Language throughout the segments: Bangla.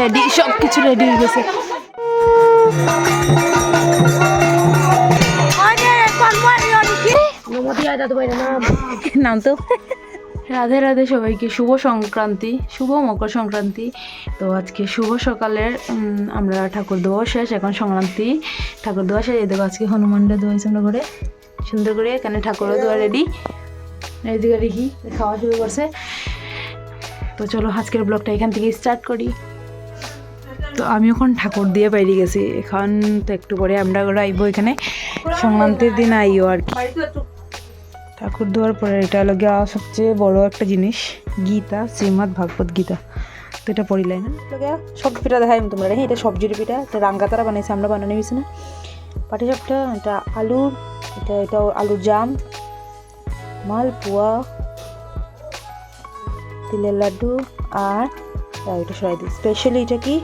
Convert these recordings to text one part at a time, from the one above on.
রেডি সব কিছু রেডি হয়ে গেছে। নাম। তো? রাধে রাধে সবাইকে শুভ সংক্রান্তি শুভ মকর সংক্রান্তি। তো আজকে শুভ সকালের আমরা ঠাকুর দেওয়া শেষ এখন সংক্রান্তি। ঠাকুর দেওয়া শেষ এই দেখো আজকে হনুমানটা দোয়াইছে আমরা করে সুন্দর করে এখানে ঠাকুরও দেওয়া রেডি এইদিকে দেখি খাওয়া শুরু করছে। তো চলো আজকের ব্লগটা এখান থেকে স্টার্ট করি। তো আমি এখন ঠাকুর দিয়ে বাইরে গেছি। এখন তো একটু পরে আমরা আইবো এখানে। সংক্রান্তির দিন আইও আর কি। ঠাকুর দেওয়ার পরে এটা হলো গিয়া সবচেয়ে বড় একটা জিনিস, গীতা শ্রীমৎ ভাগবত গীতা। তো এটা পড়িলাই না। সব পিঠা দেখাই তোমরা। রে এটা সবজির পিঠা, এটা রাঙ্গা তারা বানাইছে, আমরা বানানো হয়েছে না। পাটি সাপটা এটা আলুর এটা এটা আলুর জাম, মালপোয়া, তিলের লাড্ডু, আর এটা সরাই দিই স্পেশালি এটা কি?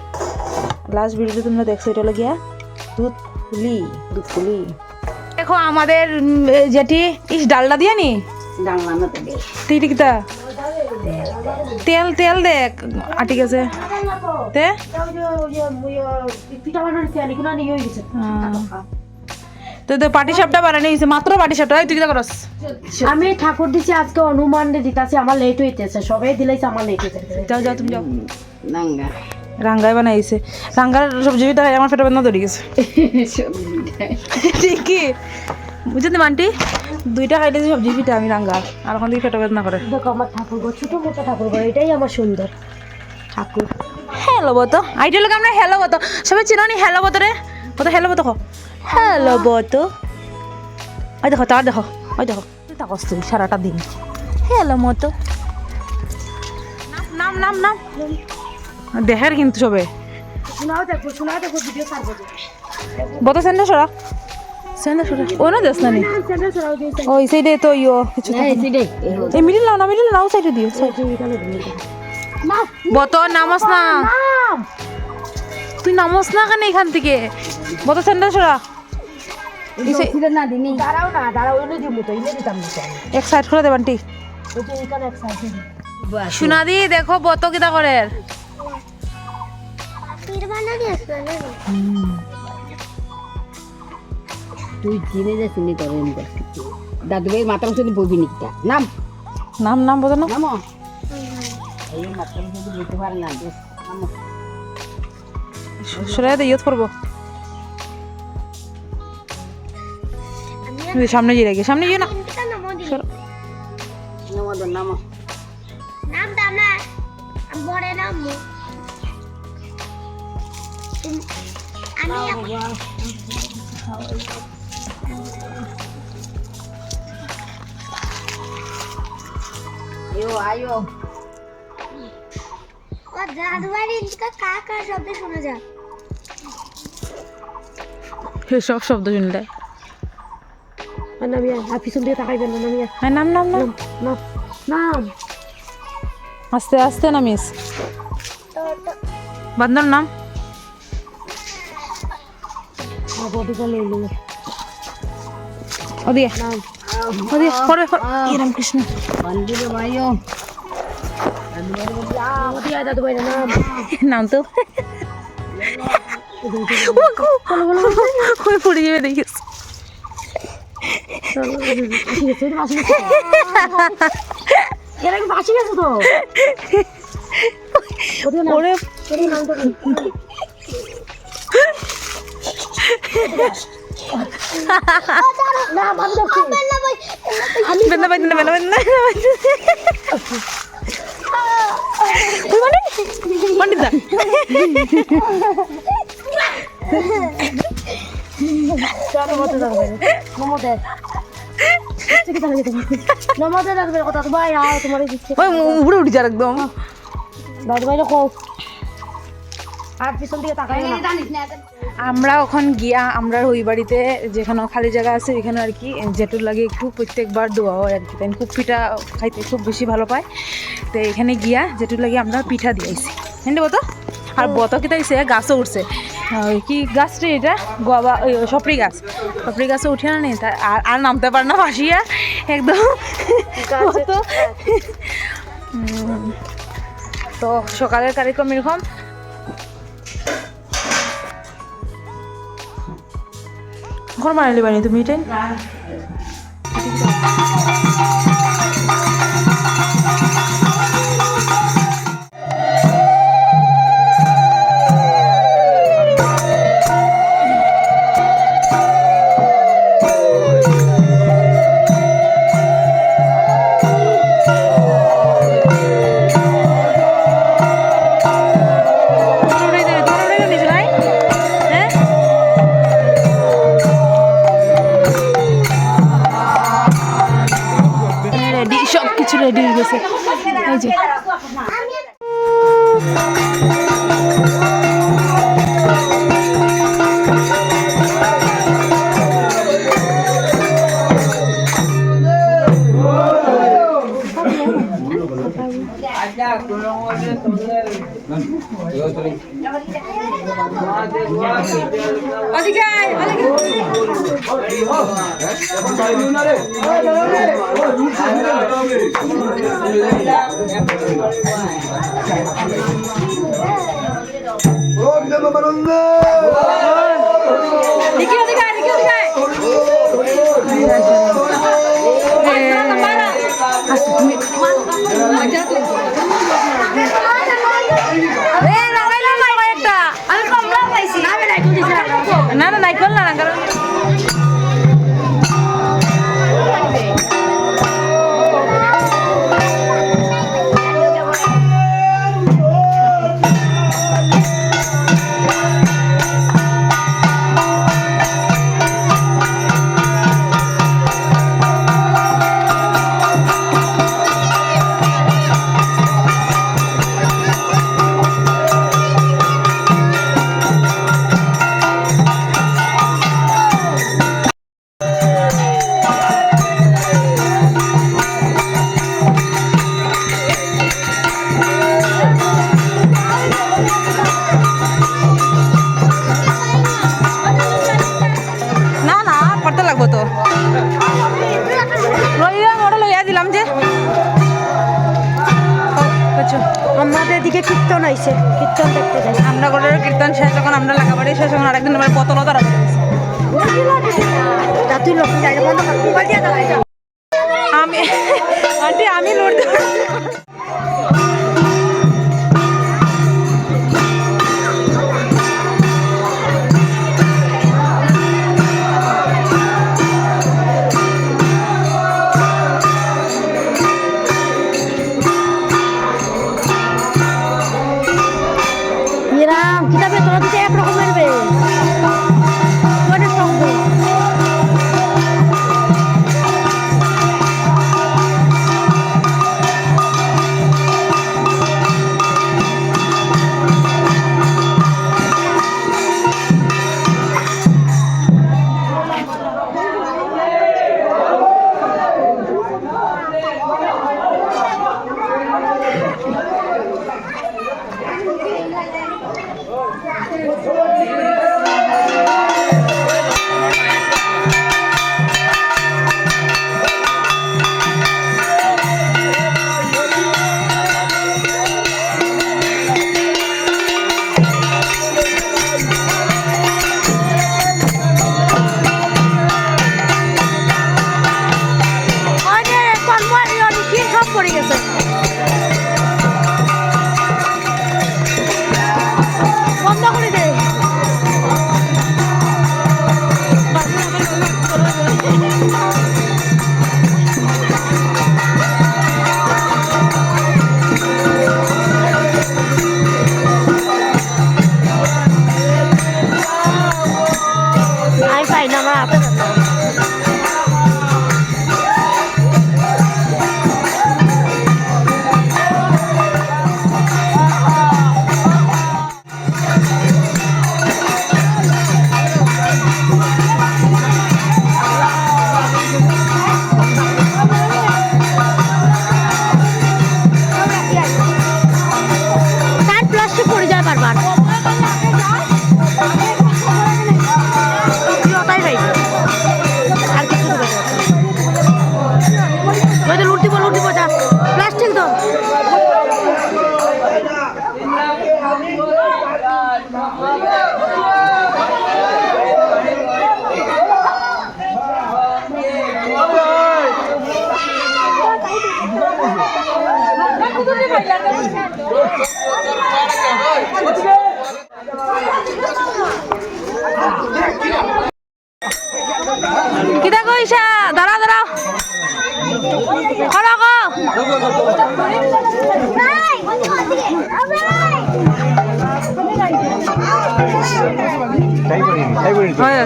লাস্ট ভিডিওতে তোমরা দেখছ এটা হলো গিয়া দুধ পুলি দুধ পুলি। দেখো আমাদের যেটি ইস ডালটা দিয়ে নি? তিটি তেল তেল দেখ আটি গেছে। তে? হ্যাঁ। তো তো পাটি সাপটা বানানো হয়েছে মাত্র পাটি সাপটা। তুই কিতা করস? আমি ঠাকুর দিছি আজকে হনুমান দিতাছি আমার লেট হইতেছে সবাই দিলাইছে আমার লেট হইতেছে। যাও যাও তুমি যাও। রাঙ্গাই বানাইছে। রাঙ্গার সবজি বিটা আমার পেটে বেদনা ধরে গেছে। ঠিকই বুঝলি মান্টি? দুইটা খাইলে যে সবজি পিঠা আমি রাঙ্গার আর ওখান থেকে পেটে বেদনা করে। দেখো আমার ঠাকুর ঘর ছোট মোটো ঠাকুর ঘর এটাই আমার সুন্দর। ঠাকুর। হ্যালো বতো। আইডিয়া লোক আমরা হ্যালো বতো। সবাই চিনো নি হ্যালো বতো রে? বতো হ্যালো বতো কো। হ্যালো বতো। ওই দেখো তার দেখো ওই দেখো। তুই তা কষ্ট সারাটা দিন। হ্যালো মতো। নাম নাম নাম নাম। দেখার কিন্তু সবে। শোনাও দেখো শোনাও দেখো ভিডিও ছাড়বো বতো সেন্ডা সরা। সেন্ডা সরা। ও না দেশ না নি। চ্যানেল ছাড়াও দিয়েছে। তো ইয়ো কিছু এই মিডিল নাও না মিডিল নাও সাইডে দিও না নামস না। তুই নামস না কেন এখান থেকে? বতো সেন্ডা সরা। এক সাইড করে দেবান ঠিক ওই যে এখানে এক সাইড সোনাদি দেখো বত কিতা করে তুই চিনে যে চিনি করে দাদু ভাই মাতার সাথে বইবি নাকি নাম। নাম নাম বতো না। নামো। এই মাতার সাথে বইতে পারে না বেশ নামো। দে ইয়ত করব। সামনে গিয়ে রেখে সামনে গিয়ে না। সরো। নামো দো নামো আয়ো আয়ো। সব শব্দ শুনলে। নামি আর পিছন দিয়ে তাকাইবেন না নামি হ্যাঁ নাম নাম নাম। নাম নাম। আস্তে আস্তে নামিস বান্দর নাম? নাম তো। দেখিস এর আগে বাসি গেছে তো। ওরে। মানে? পণ্ডিতা। নমতে আমরা ওখান গিয়া, আমরা ওই বাড়িতে যেখানে খালি জায়গা আছে ওইখানে আর কি জেঠুর লাগে একটু প্রত্যেকবার দোয়া হয় আর কি। তাই খুব পিঠা খাইতে খুব বেশি ভালো পায়। তো এখানে গিয়া জেঠুর লাগে আমরা পিঠা দিয়েছি হ্যাঁ বতো আর বত কি তাইছে গাছও উঠছে কি গাছ রে এটা? গবা সপরি গাছ। সপরি গাছে উঠে না নেই আর আর নামতে পার না ভাসিয়া। একদম। তো সকালের কার্যক্রম এরকম ঘর বানালি বানি তুমি এটাই? ওদিকে ওদিকে ওদিকে 那那来滚了，啷个了？আমরা ঘরের কীর্তন শেষ যখন আমরা লাগাবাড়ি শেষ যখন আরেকদিন আমার পতলও তারা আমি আন্টি আমি লড়তে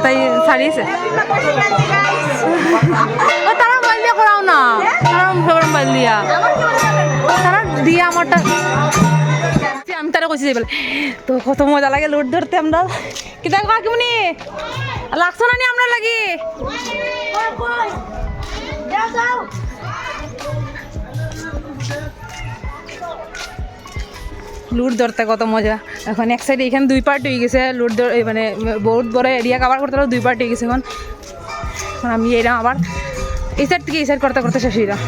তাই ছাড়িয়েছে তারা মোবাইল দিয়ে করাও না। তারা মোবাইল দিয়া তারা দিয়া আমারটা আমি তারা কইছি বলে, তো কত মজা লাগে লুট ধরতে আমরা কিতা কাকিমনি লাগছো না নি আমরা লাগি? লুট ধরতে কত মজা। এখন এক সাইডে এখানে দুই পার্ট হয়ে গেছে, লুট মানে বহুত বড় এরিয়া কাভার করতে দুই পার্ট হয়ে গেছে এখন। এখন আমি এরা আবার এই সাইড থেকে এই সাইড করতে করতে শেষ হইলাম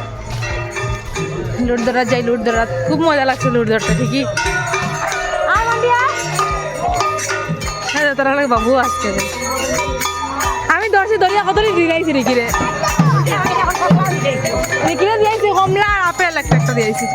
লুট ধরা যাই, লুট ধরা খুব মজা লাগছে লুট ধরতে, ঠিকই? হ্যাঁ তারা বাবু আসছে আমি ধরছি দরিয়া কত দিয়েছি রেখি রে? রেখি দিয়েছি কমলা আপেল একটা একটা দিয়েছি